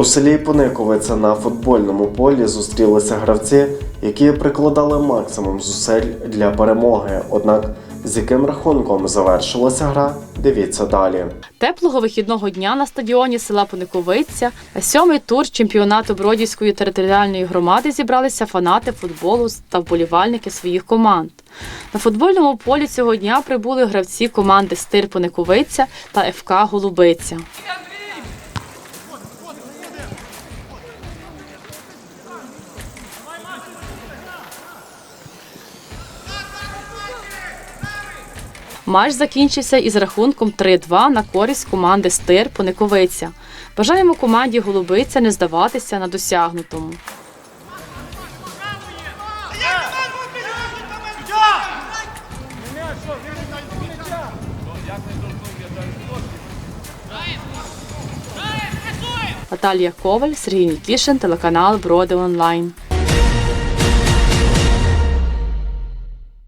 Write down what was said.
У селі Пониковиця на футбольному полі зустрілися гравці, які прикладали максимум зусиль для перемоги. Однак з яким рахунком завершилася гра, дивіться далі. Теплого вихідного дня на стадіоні села Пониковиця сьомий тур чемпіонату Бродівської територіальної громади зібралися фанати футболу та вболівальники своїх команд. На футбольному полі цього дня прибули гравці команди Стир Пониковиця та ФК Голубиця. Матч закінчився із рахунком 3-2 на користь команди Стир Пониковиця. Бажаємо команді Голубиця не здаватися на досягнутому. Наталія Коваль, Сергій Нікішин, телеканал Броди Онлайн.